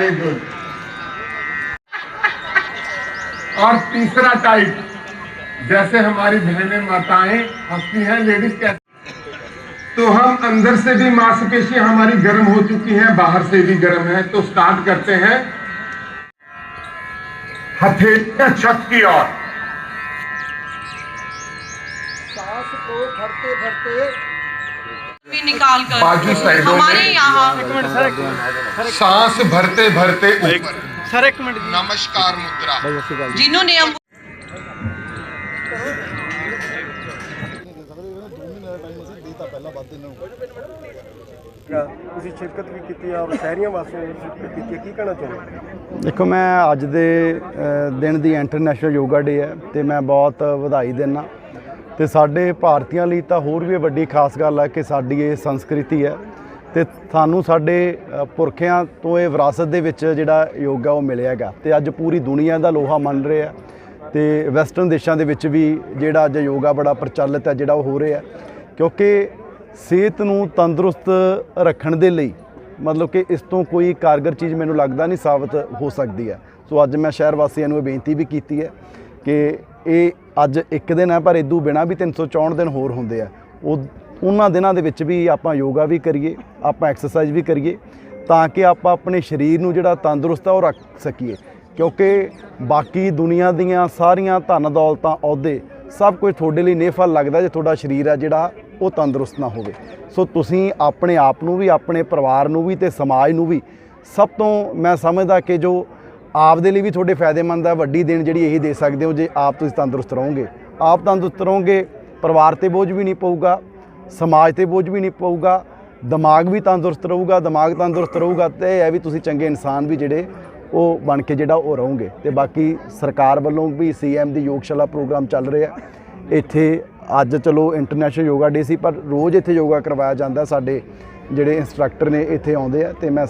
Very good. और तीसरा type जैसे हमारी बहनें माताएँ हंसती हैं लेडीज़ कैसे तो हम अंदर से भी मांसपेशियाँ हमारी गर्म हो चुकी हैं, बाहर से भी गर्म है तो स्टार्ट करते हैं। हथेलियाँ छत की ओर। सांस को भरते भरते भी निकाल कर बाजू साइडों हमारे में यहाँ सांस भरते भरते ऊपर सर एक मिनट नमस्कार मुद्रा जिन्होंने हम ਤੁਸੀਂ ਸ਼ਿਰਕਤ ਵੀ ਕੀਤੀ ਆ ਔਰ ਸ਼ਹਿਰੀਆਂ ਵਾਸੀਆਂ ਨੇ ਸ਼ਿਰਕਤ ਕੀਤੀ ਹੈ ਕੀ ਕਹਿਣਾ ਚਾਹੁੰਦੇ ਦੇਖੋ ਮੈਂ ਅੱਜ ਦੇ ਅ, ਦਿਨ ਦੀ ਇੰਟਰਨੈਸ਼ਨਲ ਯੋਗਾ ਡੇ ਹੈ ਤੇ ਮੈਂ ਬਹੁਤ ਵਧਾਈ ਦਿੰਦਾ ਤੇ ਸਾਡੇ ਭਾਰਤੀਆਂ ਲਈ ਤਾਂ ਹੋਰ ਵੀ ਵੱਡੀ ਖਾਸ ਗੱਲ ਹੈ ਕਿ ਸਾਡੀ ਇਹ ਸੰਸਕ੍ਰਿਤੀ ਹੈ ਤੇ ਸਾਨੂੰ ਸਾਡੇ ਪੁਰਖਿਆਂ ਤੋਂ ਇਹ ਵਿਰਾਸਤ ਦੇ ਵਿੱਚ ਜਿਹੜਾ ਯੋਗਾ ਉਹ ਮਿਲਿਆ ਹੈਗਾ। ਤੇ ਅੱਜ ਪੂਰੀ ਦੁਨੀਆ ਦਾ ਲੋਹਾ ਮੰਨ ਰਿਹਾ ਤੇ ਵੈਸਟਰਨ ਦੇਸ਼ਾਂ ਦੇ ਵਿੱਚ ਵੀ ਜਿਹੜਾ ਅੱਜ ਯੋਗਾ ਬੜਾ ਪ੍ਰਚਲਿਤ ਹੈ, ਜਿਹੜਾ ਉਹ ਹੋ ਰਿਹਾ ਕਿਉਂਕਿ ਸਿਹਤ ਨੂੰ ਤੰਦਰੁਸਤ ਰੱਖਣ ਦੇ ਲਈ, ਮਤਲਬ ਕਿ ਇਸ ਤੋਂ ਕੋਈ ਕਾਰਗਰ ਚੀਜ਼ ਮੈਨੂੰ ਲੱਗਦਾ ਨਹੀਂ ਸਾਬਤ ਹੋ ਸਕਦੀ ਹੈ। ਸੋ ਅੱਜ ਮੈਂ ਸ਼ਹਿਰ ਵਾਸੀਆਂ ਨੂੰ ਇਹ ਬੇਨਤੀ ਵੀ ਕੀਤੀ ਹੈ ਕਿ ਇਹ ਅੱਜ ਇੱਕ ਦਿਨ ਹੈ, ਪਰ ਇਦੋਂ ਬਿਨਾ ਵੀ 364 ਦਿਨ ਹੋਰ ਹੁੰਦੇ ਆ। ਉਹ ਉਹਨਾਂ ਦਿਨਾਂ ਦੇ ਵਿੱਚ ਵੀ ਆਪਾਂ ਯੋਗਾ ਵੀ ਕਰੀਏ, ਆਪਾਂ ਐਕਸਰਸਾਈਜ਼ ਵੀ ਕਰੀਏ, ਤਾਂ ਕਿ ਆਪਾਂ ਆਪਣੇ ਸਰੀਰ ਨੂੰ ਜਿਹੜਾ ਤੰਦਰੁਸਤ ਆ ਉਹ ਰੱਖ ਸਕੀਏ। ਕਿਉਂਕਿ ਬਾਕੀ ਦੁਨੀਆ ਦੀਆਂ ਸਾਰੀਆਂ ਧਨ ਦੌਲਤਾਂ, ਅਹੁਦੇ ਸਭ ਕੁਝ ਤੁਹਾਡੇ ਲਈ ਨੇਫਲ ਲੱਗਦਾ ਜੇ ਤੁਹਾਡਾ ਸਰੀਰ ਆ ਜਿਹੜਾ ਉਹ ਤੰਦਰੁਸਤ ਨਾ ਹੋਵੇ। ਸੋ ਤੁਸੀਂ ਆਪਣੇ ਆਪ ਨੂੰ ਵੀ, ਆਪਣੇ ਪਰਿਵਾਰ ਨੂੰ ਵੀ ਤੇ ਸਮਾਜ ਨੂੰ ਵੀ ਸਭ ਤੋਂ ਮੈਂ ਸਮਝਦਾ ਕਿ ਜੋ ਆਪ ਦੇ ਲਈ ਵੀ ਤੁਹਾਡੇ ਫਾਇਦੇਮੰਦ ਆ, ਵੱਡੀ ਦੇਣ ਜਿਹੜੀ ਇਹੀ ਦੇ ਸਕਦੇ ਹੋ, ਜੇ ਆਪ ਤੁਸੀਂ ਤੰਦਰੁਸਤ ਰਹੋਗੇ। ਆਪ ਤੰਦਰੁਸਤ ਰਹੋਗੇ, ਪਰਿਵਾਰ ਤੇ ਬੋਝ ਵੀ ਨਹੀਂ ਪਊਗਾ, ਸਮਾਜ ਤੇ ਬੋਝ ਵੀ ਨਹੀਂ ਪਊਗਾ, ਦਿਮਾਗ ਵੀ ਤੰਦਰੁਸਤ ਰਹੂਗਾ, ਦਿਮਾਗ ਤੰਦਰੁਸਤ ਰਹੂਗਾ ਤੇ ਇਹ ਹੈ ਵੀ ਤੁਸੀਂ ਚੰਗੇ ਇਨਸਾਨ ਵੀ ਜਿਹੜੇ ਉਹ ਬਣ ਕੇ ਜਿਹੜਾ ਉਹ ਰਹੋਗੇ। ਤੇ ਬਾਕੀ ਸਰਕਾਰ ਵੱਲੋਂ ਵੀ ਸੀਐਮ ਦੀ ਯੋਗਸ਼ਾਲਾ ਪ੍ਰੋਗਰਾਮ ਚੱਲ ਰਿਹਾ ਇੱਥੇ ਅੱਜ ਚਲੋ ਇੰਟਰਨੈਸ਼ਨਲ ਯੋਗਾ ਡੇ ਸੀ, ਪਰ ਰੋਜ਼ ਇੱਥੇ ਯੋਗਾ ਕਰਵਾਇਆ ਜਾਂਦਾ ਸਾਡੇ ਜਿਹੜੇ ਇੰਸਟ੍ਰਕਟਰ ਨੇ ਇੱਥੇ ਆਉਂਦੇ ਆ ਤੇ ਮੈਂ